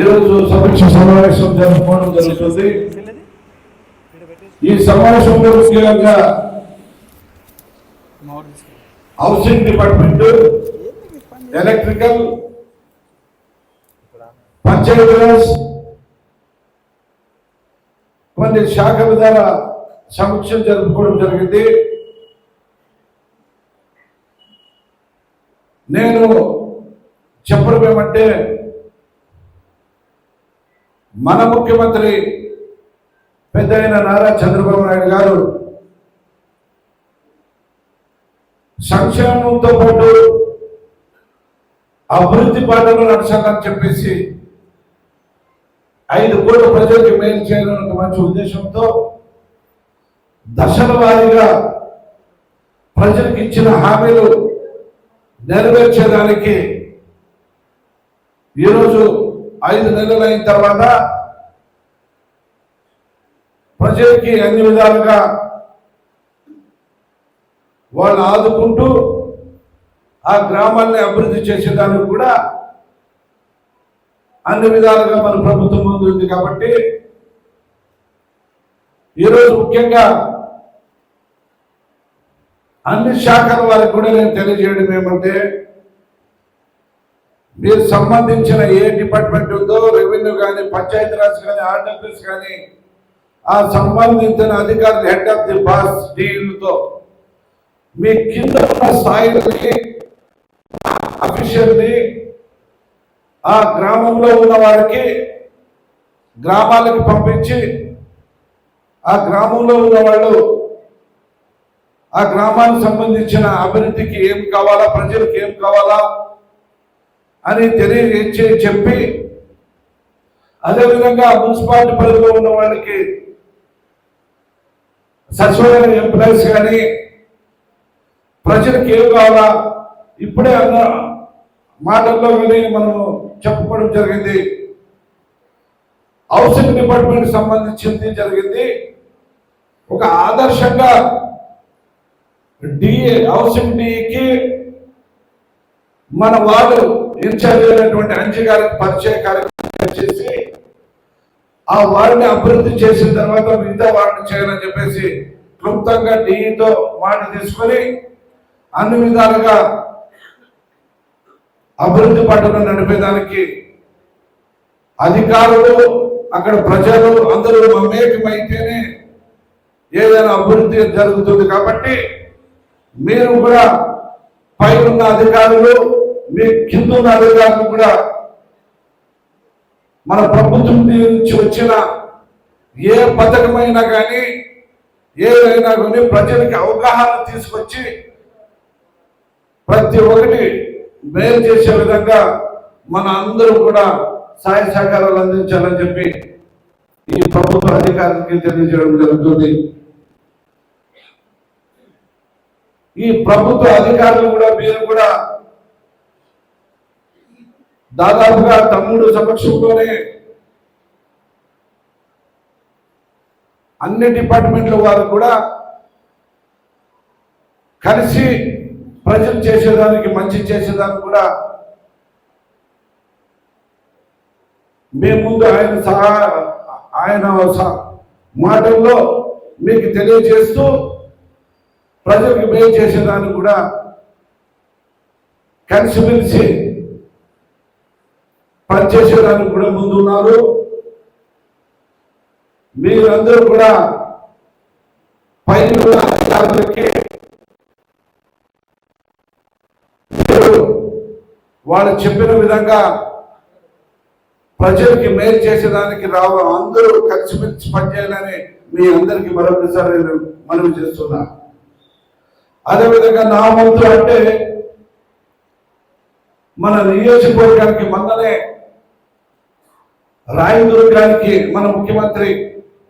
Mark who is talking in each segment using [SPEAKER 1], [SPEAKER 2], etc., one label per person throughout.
[SPEAKER 1] ఈరోజు సమీక్ష సమావేశం జరుపుకోవడం జరుగుతుంది. ఈ సమావేశంలో ముఖ్యంగా హౌసింగ్ డిపార్ట్మెంట్ ఎలక్ట్రికల్ పంచాయతీరాజ్ కొన్ని శాఖల ద్వారా సమీక్ష జరుపుకోవడం జరిగింది. నేను చెప్పడం ఏమంటే మన ముఖ్యమంత్రి పెద్ద అయిన నారా చంద్రబాబు నాయుడు గారు సంక్షేమంతో పాటు అభివృద్ధి పాటలు నడచాలని చెప్పేసి ఐదు కోట్ల ప్రజలకు మేలు చేయాలని మంచి ఉద్దేశంతో దశల వారీగా ప్రజలకు ఇచ్చిన హామీలు నెరవేర్చేదానికి ఈరోజు ఐదు నెలలు అయిన తర్వాత ప్రజలకి అన్ని విధాలుగా వాళ్ళు ఆదుకుంటూ ఆ గ్రామాన్ని అభివృద్ధి చేసేదానికి కూడా అన్ని విధాలుగా మన ప్రభుత్వం ముందు ఉంది కాబట్టి ఈరోజు ముఖ్యంగా అన్ని శాఖల వారికి కూడా నేను తెలియజేయడం ఏమంటే మీరు సంబంధించిన ఏ డిపార్ట్మెంట్ ఉందో రెవెన్యూ కానీ పంచాయతీరాజ్ కానీ ఆర్డబ్ల్యూస్ కానీ ఆ సంబంధించిన అధికారులు హెడ్ ఆఫ్ ది బాస్ డీలతో మీ కింద ఉన్న స్థాయిని అఫీషియల్ని ఆ గ్రామంలో ఉన్న వారికి గ్రామాలకు పంపించి ఆ గ్రామంలో ఉన్న వాళ్ళు ఆ గ్రామానికి సంబంధించిన అభివృద్ధికి ఏం కావాలా ప్రజలకు ఏం కావాలా అని తెలియచే చెప్పి అదేవిధంగా మున్సిపాలిటీ పరిధిలో ఉన్న వాళ్ళకి సచివాలయం ఎంప్లాయీస్ కానీ ప్రజలకు ఏం కావాలా? ఇప్పుడే అన్న మాటల్లో కానీ మనం చెప్పుకోవడం జరిగింది. హౌసింగ్ డిపార్ట్మెంట్ సంబంధించింది జరిగింది. ఒక ఆదర్శంగా డిఏ హౌసింగ్ డిఏకి మన వార్డు ఇన్ఛార్జ్ అయినటువంటి అంజి గారికి పరిచయ కార్యక్రమం చేసి ఆ వారిని అభివృద్ధి చేసిన తర్వాత మిగతా వారిని చేయాలని చెప్పేసి క్లుప్తంగా డిఈతో మాట తీసుకొని అన్ని విధాలుగా అభివృద్ధి పట్టణం నడిపేదానికి అధికారులు అక్కడ ప్రజలు అందరూ మమేకమైతేనే ఏదైనా అభివృద్ధి జరుగుతుంది కాబట్టి మీరు కూడా పై ఉన్న అధికారులు మీ కింద ఉన్న అధికారులు కూడా మన ప్రభుత్వం నుంచి వచ్చిన ఏ పథకమైనా కానీ ఏదైనా కానీ ప్రజలకి అవగాహన తీసుకొచ్చి ప్రతి ఒక్కటి మేలు చేసే విధంగా మన అందరూ కూడా సహాయ సహకారాలు అందించాలని చెప్పి ఈ ప్రభుత్వ అధికారులకి తెలియజేయడం జరుగుతుంది. ఈ ప్రభుత్వ అధికారులు కూడా మీరు కూడా దాదాపుగా తమ్ముడు సమక్షంలోనే అన్ని డిపార్ట్మెంట్ల వారు కూడా కలిసి ప్రజలు చేసేదానికి మంచి చేసేదానికి కూడా మేము ముందు ఆయన సహా ఆయన స- మాటల్లో మీకు తెలియజేస్తూ ప్రజలకు మేలు చేసేదానికి కూడా కలిసిమెలిసి పనిచేసేదానికి కూడా ముందు ఉన్నారు మీరందరూ కూడా పైన అధికారులకి వాళ్ళు చెప్పిన విధంగా ప్రజలకి మేలు చేసేదానికి రావడం అందరూ కలిసిమెలిసి పనిచేయాలని మీ అందరికి మరొకసారి నేను మనవి చేస్తున్నా. అదేవిధంగా నా వంతు అంటే మన నియోజకవర్గానికి మొన్ననే రాయదుర్గానికి మన ముఖ్యమంత్రి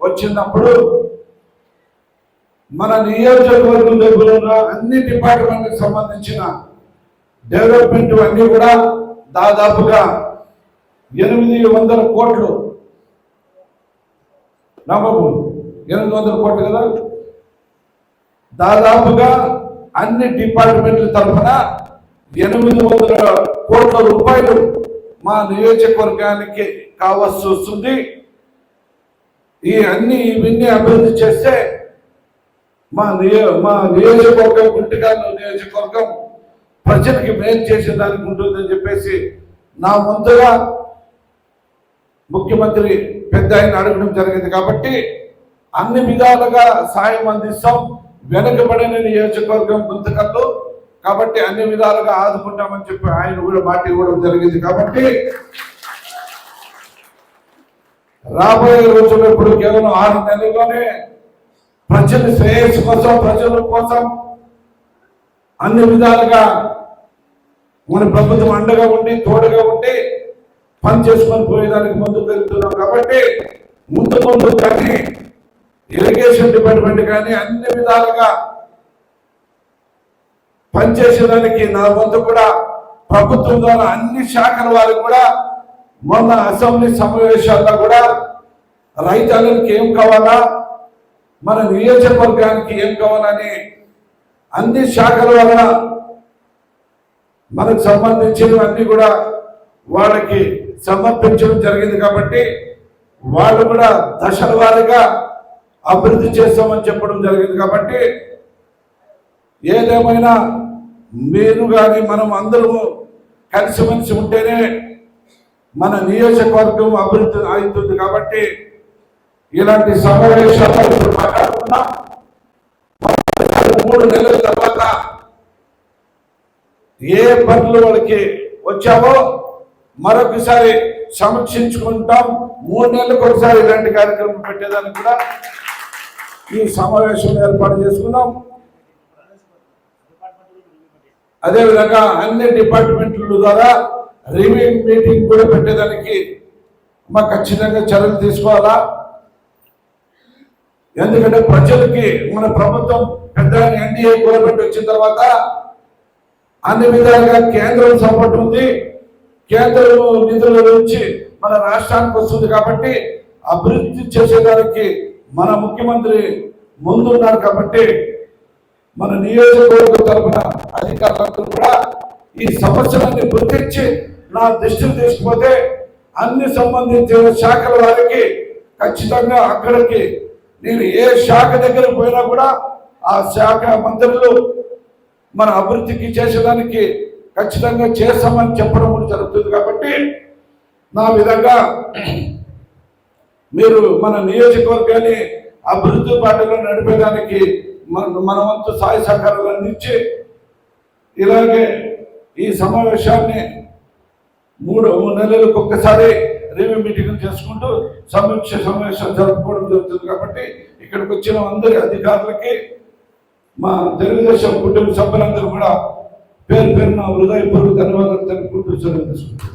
[SPEAKER 1] వచ్చినప్పుడు మన నియోజకవర్గం దగ్గర ఉన్న అన్ని డిపార్ట్మెంట్కి సంబంధించిన డెవలప్మెంట్ అన్నీ కూడా దాదాపుగా ఎనిమిది వందల కోట్లు నమ్మబు ఎనిమిది వందల కోట్లు కదా? దాదాపుగా అన్ని డిపార్ట్మెంట్ల తరఫున ఎనిమిది వందల కోట్ల రూపాయలు మా నియోజకవర్గానికి కావాల్సి వస్తుంది. ఈ అన్ని ఇవన్నీ అభివృద్ధి చేస్తే మా నియో మా నియోజకవర్గం గుంటికాలు నియోజకవర్గం ప్రజలకి మేలు చేసేదానికి ఉంటుందని చెప్పేసి నా ముందుగా ముఖ్యమంత్రి పెద్ద ఆయన అడగడం జరిగింది కాబట్టి అన్ని విధాలుగా సాయం అందిస్తాం. వెనుకబడిన నియోజకవర్గం గుంతకల్లు కాబట్టి అన్ని విధాలుగా ఆదుకుంటామని చెప్పి ఆయన కూడా మాట ఇవ్వడం జరిగింది కాబట్టి రాబోయే రోజుల్లో ఇప్పుడు కేవలం ఆరు నెలల్లోనే ప్రజల శ్రేయస్సు కోసం ప్రజల కోసం అన్ని విధాలుగా మన ప్రభుత్వం అండగా ఉండి తోడుగా ఉండి పని చేసుకొని పోయేదానికి ముందుకు వెళ్తున్నాం కాబట్టి ముందు ముందు కానీ ఇరిగేషన్ డిపార్ట్మెంట్ కానీ అన్ని విధాలుగా పనిచేసేదానికి నా వంతు కూడా ప్రభుత్వం ద్వారా అన్ని శాఖల వారు కూడా మొన్న అసెంబ్లీ సమావేశాల్లో కూడా రైతాంగానికి ఏం కావాలా మన నియోజకవర్గానికి ఏం కావాలని అన్ని శాఖల వల్ల మనకు సంబంధించినవన్నీ కూడా వాళ్ళకి సమర్పించడం జరిగింది కాబట్టి వాళ్ళు కూడా దశల వారీగా అభివృద్ధి చేస్తామని చెప్పడం జరిగింది కాబట్టి ఏదేమైనా మీరు కానీ మనం అందరము కలిసిమెలిసి ఉంటేనే మన నియోజకవర్గం అభివృద్ధి అవుతుంది కాబట్టి ఇలాంటి సమావేశాలు మాట్లాడుకున్నాం మూడు నెలల తర్వాత ఏ పనులు వాళ్ళకి వచ్చావో మరొకసారి సమీక్షించుకుంటాం. మూడు నెలలకు ఒకసారి ఇలాంటి కార్యక్రమం పెట్టేదానికి కూడా ఈ సమావేశం ఏర్పాటు చేసుకుందాం. అదేవిధంగా అన్ని డిపార్ట్మెంట్ల ద్వారా రివ్యూ మీటింగ్ కూడా పెట్టేదానికి మా ఖచ్చితంగా చర్యలు తీసుకోవాలా? ఎందుకంటే ప్రజలకి మన ప్రభుత్వం పెద్ద ఎన్డీఏ గవర్నమెంట్ వచ్చిన తర్వాత అన్ని విధాలుగా కేంద్రం సపోర్ట్ ఉంది. కేంద్రం నిధుల నుంచి మన రాష్ట్రానికి వస్తుంది కాబట్టి అభివృద్ధి చేసేదానికి మన ముఖ్యమంత్రి ముందున్నారు కాబట్టి మన నియోజకవర్గ తరఫున అధికారులందరూ కూడా ఈ సమస్యలన్నీ గుర్తించి నా దృష్టిని తీసుకుపోతే అన్ని సంబంధించిన శాఖల వారికి ఖచ్చితంగా అక్కడికి నేను ఏ శాఖ దగ్గర పోయినా కూడా ఆ శాఖ మంత్రులు మన అభివృద్ధికి చేసేదానికి ఖచ్చితంగా చేస్తామని చెప్పడం కూడా జరుగుతుంది కాబట్టి నా విధంగా మీరు మన నియోజకవర్గాన్ని అభివృద్ధి బాటలో నడిపేదానికి మన మన వంతు సాయ సహకారాలు అందించి ఇలాగే ఈ సమావేశాన్ని మూడు మూడు నెలలకు ఒక్కసారి రివ్యూ మీటింగ్ చేసుకుంటూ సమీక్ష సమావేశం జరుపుకోవడం జరుగుతుంది కాబట్టి ఇక్కడికి వచ్చిన అందరి అధికారులకి మా తెలుగుదేశం కుటుంబ సభ్యులందరూ కూడా పేరు పేరున హృదయపూర్వక ధన్యవాదాలు తెలుపుకుంటూ సెలవు తీసుకుంటాం